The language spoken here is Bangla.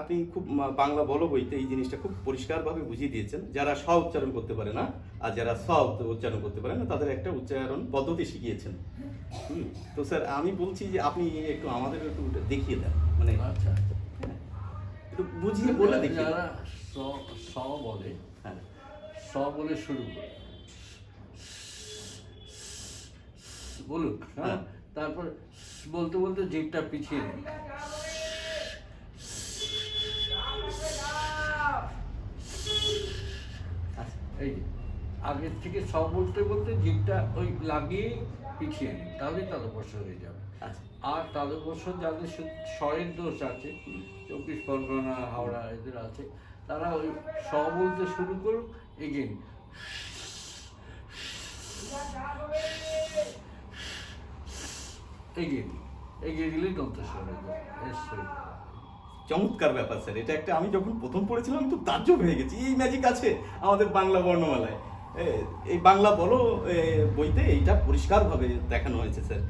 আপনি খুব বাংলা বলো বইতে এই জিনিসটা খুব পরিষ্কারভাবে বুঝিয়ে দিয়েছেন যারা স উচ্চারণ করতে পারে না আর যারা স উচ্চারণ করতে পারে না তাদের একটা উচ্চারণ পদ্ধতি শিখিয়েছেন তো স্যার আমি বলছি যে আপনি একটু আমাদের একটু দেখিয়ে দেন মানে আচ্ছা একটু বুঝিয়ে বলে দেখিয়ে। যারা স বলে হ্যাঁ স বলে শুরু করে বলুন হ্যাঁ হ্যাঁ। তারপর বলতে বলতে জিভটা পিছিয়ে এই আগের থেকে স বলতে বলতে জিভটা ওই লাগিয়ে পিছিয়ে নিন তাহলেই তালব্য হয়ে যাবে আচ্ছা আর তালব্য যাদের স্বরের দোষ আছে চব্বিশ পরগনা হাওড়া এদের আছে তারা ওই স বলতে শুরু করুক এগেন এগিয়ে এগিয়ে দিলেই দন্ত স্বর যাবে এস হয়ে যাবে। চমৎকার ব্যাপার, স্যার। এটা একটা আমি যখন প্রথম পড়েছিলাম আমি তো তাজ্জব হয়ে গেছি। এই ম্যাজিক আছে আমাদের বাংলা বর্ণমালায়। এই বাংলা বলো বইতে এইটা পরিষ্কারভাবে দেখানো হয়েছে, স্যার।